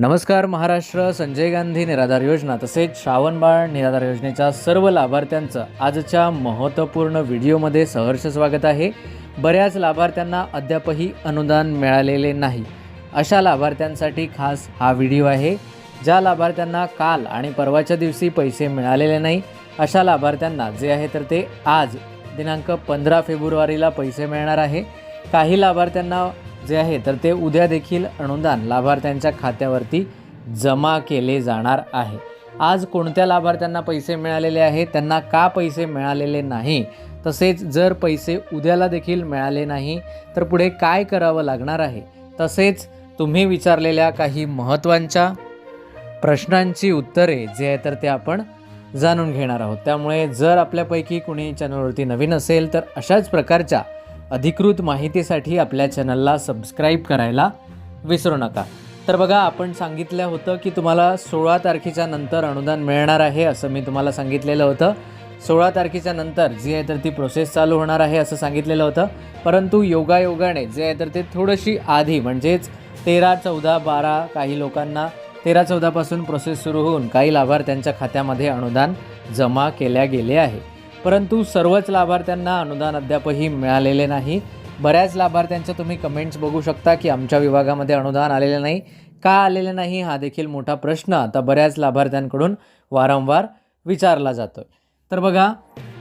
नमस्कार महाराष्ट्र. संजय गांधी निराधार योजना तसेच श्रावणबाळ निराधार योजनेच्या सर्व लाभार्थ्यांचं आजच्या महत्त्वपूर्ण व्हिडिओमध्ये सहर्ष स्वागत आहे. बऱ्याच लाभार्थ्यांना अद्यापही अनुदान मिळालेले नाही. अशा लाभार्थ्यांसाठी खास हा व्हिडिओ आहे. ज्या लाभार्थ्यांना काल आणि परवाच्या दिवशी पैसे मिळालेले नाही अशा लाभार्थ्यांना जे आहे तर ते आज दिनांक पंधरा फेब्रुवारीला पैसे मिळणार आहे. काही लाभार्थ्यांना जे आहे तर ते उद्या देखील अनुदान लाभार्थ्यांच्या खात्यावरती जमा केले जाणार आहे. आज कोणत्या लाभार्थ्यांना पैसे मिळालेले आहे त्यांना का पैसे मिळालेले नाही तसेच जर पैसे उद्याला देखील मिळाले नाही तर पुढे काय करावं लागणार आहे? तसेच तुम्ही विचारलेल्या काही महत्त्वांच्या प्रश्नांची उत्तरे जे आहे तर ते आपण जाणून घेणार आहोत. त्यामुळे जर आपल्यापैकी कुणी चॅनलवरती नवीन असेल तर अशाच प्रकारच्या अधिकृत माहितीसाठी आपल्या चॅनलला सबस्क्राईब करायला विसरू नका. तर बघा आपण सांगितलं होतं की तुम्हाला सोळा तारखेच्या नंतर अनुदान मिळणार आहे असं मी तुम्हाला सांगितलेलं होतं. सोळा तारखेच्या नंतर जी आहे तर ती प्रोसेस चालू होणार आहे असं सांगितलेलं होतं. परंतु योगायोगाने जे आहे तर ते थोडीशी आधी म्हणजेच तेरा चौदा बारा काही लोकांना तेरा चौदापासून प्रोसेस सुरू होऊन काही लाभार्थ्यांच्या खात्यामध्ये अनुदान जमा केल्या गेले आहे. परंतु सर्वच लाभार्थ्यांना अनुदान अद्यापही मिळालेले नाही. बऱ्याच लाभार्थ्यांच्या तुम्ही कमेंट्स बघू शकता की आमच्या विभागामध्ये अनुदान आलेले नाही. का आलेले नाही हा देखील मोठा प्रश्न आता बऱ्याच लाभार्थ्यांकडून वारंवार विचारला जातो तर बघा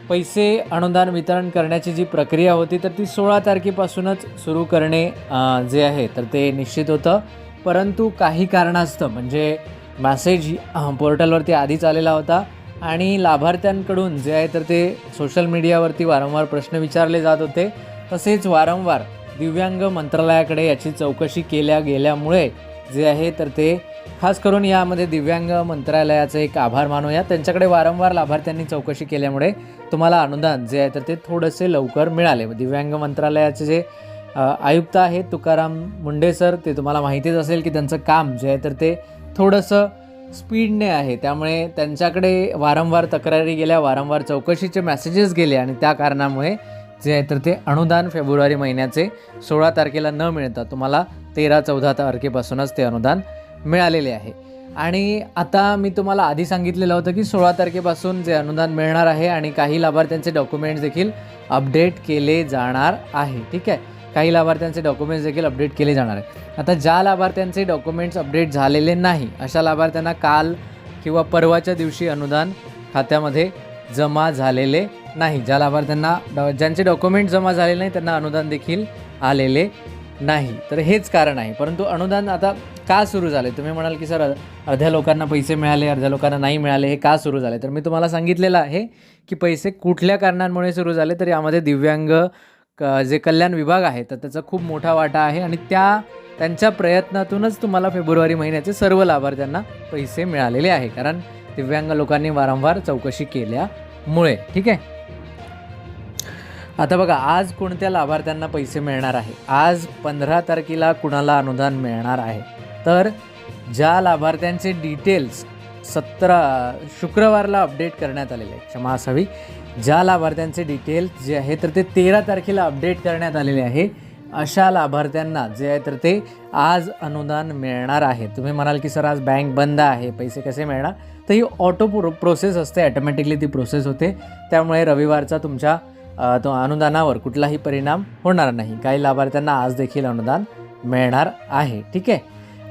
पैसे अनुदान वितरण करण्याची जी प्रक्रिया होती तर ती सोळा तारखेपासूनच सुरू करणे जे आहे तर ते निश्चित होतं. परंतु काही कारणास्तव म्हणजे मॅसेज पोर्टलवरती आधीच आलेला होता. आणि लाभार्थ्यांकडून जे आहे तर ते सोशल मीडियावरती वारंवार प्रश्न विचारले जात होते. तसेच वारंवार दिव्यांग मंत्रालयाकडे याची चौकशी केल्या गेल्यामुळे जे आहे तर ते खास करून यामध्ये दिव्यांग मंत्रालयाचे एक आभार मानूया त्यांच्याकडे वारंवार लाभार्थ्यांनी चौकशी केल्यामुळे तुम्हाला अनुदान जे आहे तर ते थोडेसे लवकर मिळाले. दिव्यांग मंत्रालयाचे जे आयुक्त आहेत तुकाराम मुंडे सर ते तुम्हाला माहितीच असेल की त्यांचं काम जे आहे तर ते थोडंसं स्पीडने आहे. त्यामुळे त्यांच्याकडे वारंवार तक्रारी गेल्या वारंवार चौकशीचे मेसेजेस गेले आणि त्या कारणामुळे जे आहे तर ते अनुदान फेब्रुवारी महिन्याचे सोळा तारखेला न मिळता तुम्हाला तेरा चौदा तारखेपासूनच ते अनुदान मिळालेले आहे. आणि आता मी तुम्हाला आधी सांगितलेलं होतं की सोळा तारखेपासून जे अनुदान मिळणार आहे आणि काही लाभार्थ्यांचे डॉक्युमेंट्स देखील अपडेट केले जाणार आहे. ठीक आहे? काही लाभार्थ्यांचे डॉक्युमेंट्स देखील अपडेट केले जाणार आहे आता ज्या लाभार्थ्यांचे डॉक्युमेंट्स अपडेट झालेले नाही अशा लाभार्थ्यांना काल किंवा परवाच्या दिवशी अनुदान खात्यामध्ये जमा झालेले नाही. ज्या लाभार्थ्यांना डॉ ज्यांचे डॉक्युमेंट जमा झालेले नाही त्यांना अनुदान देखील आलेले नाही. तर हेच कारण आहे. परंतु अनुदान आता का सुरू झाले? तुम्ही म्हणाल की सर अर्ध्या लोकांना पैसे मिळाले अर्ध्या लोकांना नाही मिळाले. हे का सुरू झाले? तर मी तुम्हाला सांगितलेलं आहे की पैसे कुठल्या कारणांमुळे सुरू झाले तर यामध्ये दिव्यांग क जे कल्याण विभाग आहे तर त्याचा खूप मोठा वाटा आहे आणि त्या त्यांच्या प्रयत्नातूनच तुम्हाला फेब्रुवारी महिन्याचे सर्व लाभार्थ्यांना पैसे मिळालेले आहे. कारण दिव्यांग लोकांनी वारंवार चौकशी केल्यामुळे ठीक आहे? आता बघा आज कोणत्या लाभार्थ्यांना पैसे मिळणार आहे? आज पंधरा तारखेला कुणाला अनुदान मिळणार आहे? तर ज्या लाभार्थ्यांचे डिटेल्स सतरा शुक्रवारला अपडेट करण्यात आलेले आहे क्षमा असावी. ज्या लाभार्थ्यांचे डिटेल्स जे आहे तर ते तेरा तारखेला अपडेट करण्यात आलेले आहे. अशा लाभार्थ्यांना जे आहे तर ते आज अनुदान मिळणार आहे. तुम्ही म्हणाल की सर आज बँक बंद आहे पैसे कसे मिळणार? तर ही ऑटो प्रो प्रोसेस असते. ॲटोमॅटिकली ती प्रोसेस होते. त्यामुळे रविवारचा तुमच्या तो अनुदानावर कुठलाही परिणाम होणार नाही. काही लाभार्थ्यांना आज देखील अनुदान मिळणार आहे. ठीक आहे?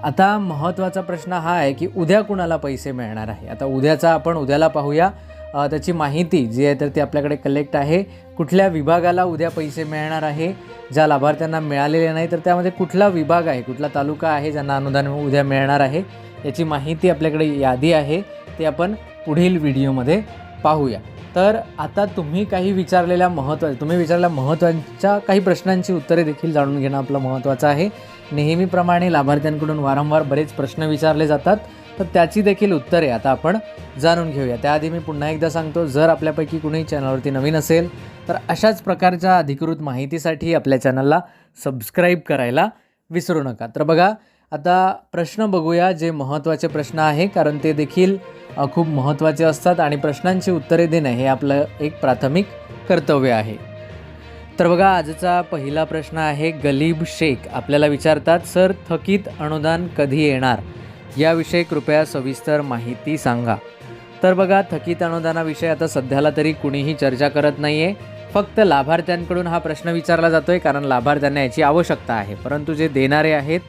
आता महत्त्वाचा प्रश्न हा आहे की उद्या कुणाला पैसे मिळणार आहे? आता उद्याचा आपण उद्याला पाहूया. त्याची माहिती जी आहे तर ती आपल्याकडे कलेक्ट आहे. कुठल्या विभागाला उद्या पैसे मिळणार आहे ज्या लाभार्थ्यांना मिळालेले नाही तर त्यामध्ये कुठला विभाग आहे कुठला तालुका आहे ज्यांना अनुदान उद्या मिळणार आहे याची माहिती आपल्याकडे यादी आहे ते आपण पुढील व्हिडिओमध्ये पाहूया. तर आता तुम्ही काही विचारलेल्या महत्त्व तुम्ही विचारलेल्या महत्त्वाच्या काही प्रश्नांची उत्तरे देखील जाणून घेणं आपलं महत्त्वाचं आहे. नेहमीप्रमाणे लाभार्थ्यांकडून वारंवार बरेच प्रश्न विचारले जातात. तर त्याची देखील उत्तरे आता आपण जाणून घेऊया. त्याआधी मी पुन्हा एकदा सांगतो जर आपल्यापैकी कुणीही चॅनलवरती नवीन असेल तर अशाच प्रकारच्या अधिकृत माहितीसाठी आपल्या चॅनलला सबस्क्राईब करायला विसरू नका. तर बघा आता प्रश्न बघूया जे महत्त्वाचे प्रश्न आहे कारण ते देखील खूप महत्त्वाचे असतात आणि प्रश्नांची उत्तरे देणं हे आपलं एक प्राथमिक कर्तव्य आहे. तर बघा आजचा पहिला प्रश्न आहे गलीब शेख. आपल्याला विचारतात सर थकीत अनुदान कधी येणार? याविषयी कृपया सविस्तर माहिती सांगा. तर बघा थकीत अनुदानाविषयी आता सध्याला तरी कुणीही चर्चा करत नाही आहे फक्त लाभार्थ्यांकडून हा प्रश्न विचारला जातो आहे कारण लाभार्थ्यांना याची आवश्यकता आहे. परंतु जे देणारे आहेत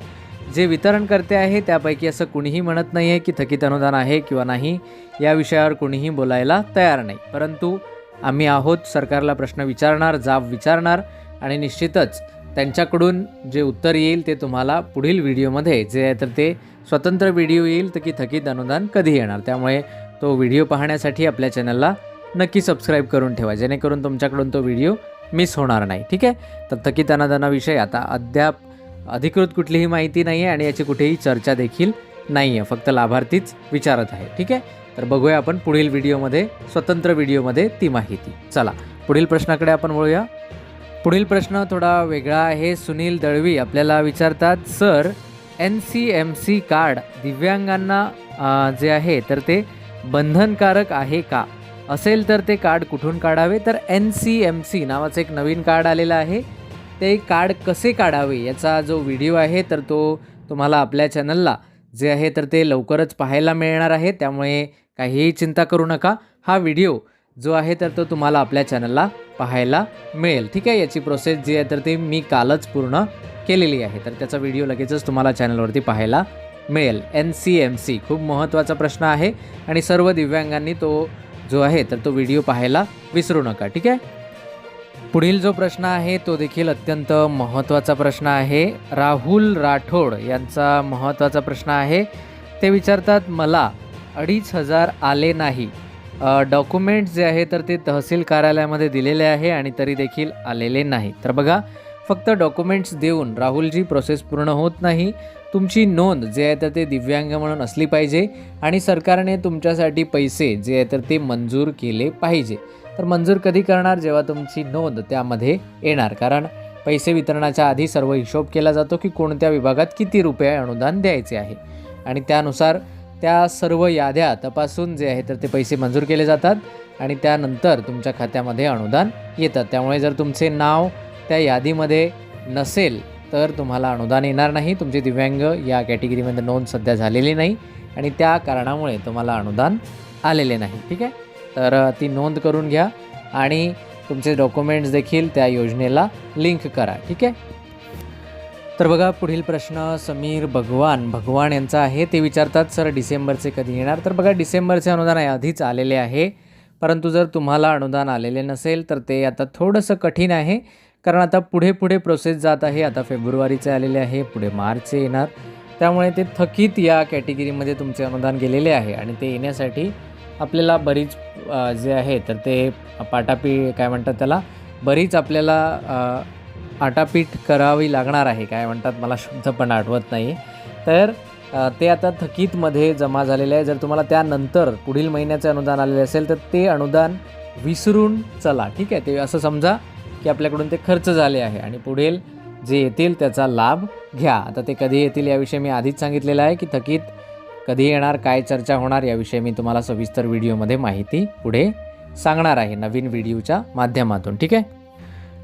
जे वितरणकर्ते आहे त्यापैकी असं कुणीही म्हणत नाही आहे की थकीत अनुदान आहे किंवा नाही या विषयावर कुणीही बोलायला तयार नाही. परंतु आम्ही आहोत सरकारला प्रश्न विचारणार जाब विचारणार आणि निश्चितच त्यांच्याकडून जे उत्तर येईल ते तुम्हाला पुढील व्हिडिओमध्ये जे आहे तर ते स्वतंत्र व्हिडिओ येईल तर की थकीत अनुदान कधी येणार? त्यामुळे तो व्हिडिओ पाहण्यासाठी आपल्या चॅनलला नक्की सबस्क्राईब करून ठेवा जेणेकरून तुमच्याकडून तो व्हिडिओ मिस होणार नाही. ठीक आहे? तर थकीत अनुदानाविषयी आता अद्याप अधिकृत कुठलीही माहिती नाही आहे आणि याची कुठेही चर्चा देखील नाही आहे फक्त लाभार्थीच विचारत आहे. ठीक आहे? तर बघूया आपण पुढील व्हिडिओमध्ये स्वतंत्र व्हिडिओमध्ये ती माहिती. चला पुढील प्रश्नाकडे आपण वळूया. पुढील प्रश्न थोडा वेगळा आहे. सुनील दळवी आपल्याला विचारतात sir N C M C card दिव्यांगांना जे आहे तर ते बंधनकारक आहे का? असेल तर ते कार्ड कुठून काढावे? तर एन सी एम सी नावाचं एक नवीन कार्ड आलेलं आहे. ते कार्ड कसे काढावे? याचा जो व्हिडिओ आहे तर तो तुम्हाला आपल्या चॅनलला जे आहे तर ते लवकरच पाहायला मिळणार आहे. त्यामुळे काहीही चिंता करू नका. हा व्हिडिओ जो आहे तर तो तुम्हाला आपल्या चॅनलला पाहायला मिळेल. ठीक आहे? याची प्रोसेस जी आहे तर ती मी कालच पूर्ण केलेली आहे. तर त्याचा व्हिडिओ लगेचच तुम्हाला चॅनलवरती पाहायला मिळेल. एन सी एम सी खूप महत्त्वाचा प्रश्न आहे आणि सर्व दिव्यांगांनी तो जो आहे तर तो व्हिडिओ पाहायला विसरू नका. ठीक आहे? पुढील जो प्रश्न आहे तो देखील अत्यंत महत्त्वाचा प्रश्न आहे. राहुल राठोड यांचा महत्त्वाचा प्रश्न आहे. ते विचारतात मला अडीच हजार आले नाही. डॉक्युमेंट्स जे आहे तर ते तहसील कार्यालयामध्ये दिलेले आहे आणि तरी देखील आलेले नाही. तर बघा फक्त डॉक्युमेंट्स देऊन राहुलजी प्रोसेस पूर्ण होत नाही. तुमची नोंद जे आहे तर ते दिव्यांग म्हणून असली पाहिजे आणि सरकारने तुमच्यासाठी पैसे जे आहे तर ते मंजूर केले पाहिजे. तर मंजूर कधी करणार? जेव्हा तुमची नोंद त्यामध्ये येणार. कारण पैसे वितरणाच्या आधी सर्व हिशोब केला जातो की कोणत्या विभागात किती रुपये अनुदान द्यायचे आहे. आणि त्यानुसार त्या सर्व याद्या तपासून जे आहे तर ते पैसे मंजूर केले जातात आणि त्यानंतर तुमच्या खात्यामध्ये अनुदान येतात. त्यामुळे जर तुमचे नाव त्या यादीमध्ये नसेल तर तुम्हाला अनुदान येणार नाही. तुमचे दिव्यांग या कॅटेगरीमध्ये नोंद सध्या झालेली नाही आणि त्या कारणामुळे तुम्हाला अनुदान आलेले नाही. ठीक आहे? तर ती नोंद करून घ्या आणि तुमचे डॉक्युमेंट्स देखील त्या योजनेला लिंक करा. ठीक आहे? तर बघा पुढील प्रश्न समीर भगवान भगवान यांचा आहे. ते विचारतात सर डिसेंबरचे कधी येणार? तर बघा डिसेंबरचे अनुदान आधीच आलेले आहे. परंतु जर तुम्हाला अनुदान आलेले नसेल तर ते आता थोडंसं कठीण आहे. कारण आता पुढे पुढे प्रोसेस जात आहे. आता फेब्रुवारीचे आलेले आहे पुढे मार्चचे येणार. त्यामुळे ते थकीत या कॅटेगरीमध्ये तुमचे अनुदान गेलेले आहे. आणि ते येण्यासाठी आपल्याला बरीच जे आहे तर ते पाटापी काय म्हणतात त्याला? बरीच आपल्याला आटापीट करावी लागणार आहे. काय म्हणतात मला शुद्ध पण आठवत नाही. तर ते आता थकीतमध्ये जमा झालेले आहे. जर तुम्हाला त्यानंतर पुढील महिन्याचे अनुदान आलेले असेल तर ते अनुदान विसरून चला. ठीक आहे? ते असं समजा की आपल्याकडून ते खर्च झाले आहे आणि पुढील जे येतील त्याचा लाभ घ्या. आता ते कधी येतील याविषयी मी आधीच सांगितलेलं आहे की थकीत कधी येणार काय चर्चा होणार याविषयी मी तुम्हाला सविस्तर व्हिडिओमध्ये माहिती पुढे सांगणार आहे नवीन व्हिडिओच्या माध्यमातून. ठीक आहे?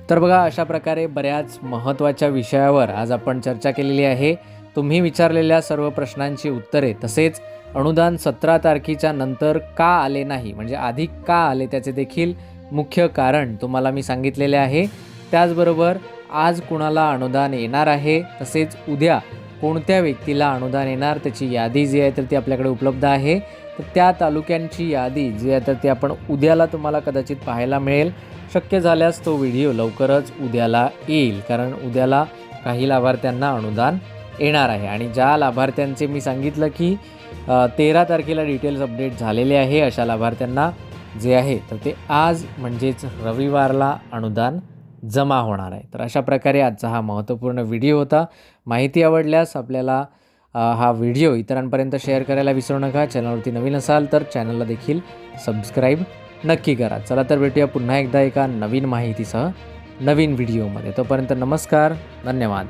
तर बघा अशा प्रकारे बऱ्याच महत्त्वाच्या विषयावर आज आपण चर्चा केलेली आहे. तुम्ही विचारलेल्या सर्व प्रश्नांची उत्तरे तसेच अनुदान सतरा तारखेच्या नंतर का आले नाही म्हणजे आधी का आले त्याचे देखील मुख्य कारण तुम्हाला मी सांगितलेले आहे. त्याचबरोबर आज कुणाला अनुदान येणार आहे तसेच उद्या कोणत्या व्यक्तीला अनुदान येणार त्याची यादी जी आहे तर ती आपल्याकडे उपलब्ध आहे. तर त्या तालुक्यांची यादी जी आहे तर ती आपण उद्याला तुम्हाला कदाचित पाहायला मिळेल. शक्य झाल्यास तो व्हिडिओ लवकरच उद्याला येईल कारण उद्याला काही लाभार्थ्यांना अनुदान येणार आहे. आणि ज्या लाभार्थ्यांचे मी सांगितलं की तेरा तारखेला डिटेल्स अपडेट झालेले आहे अशा लाभार्थ्यांना जे आहे तर ते आज म्हणजेच रविवारला अनुदान जमा होणार आहे. तर अशा प्रकारे आजचा हा महत्त्वपूर्ण व्हिडिओ होता. माहिती आवडल्यास आपल्याला हा व्हिडिओ इतरांपर्यंत शेअर करायला विसरू नका. चॅनलवरती नवीन असाल तर चॅनलला देखील सबस्क्राईब नक्की करा. चला तर भेटूया पुन्हा एकदा एका नवीन माहितीसह नवीन व्हिडिओमध्ये. तोपर्यंत नमस्कार धन्यवाद.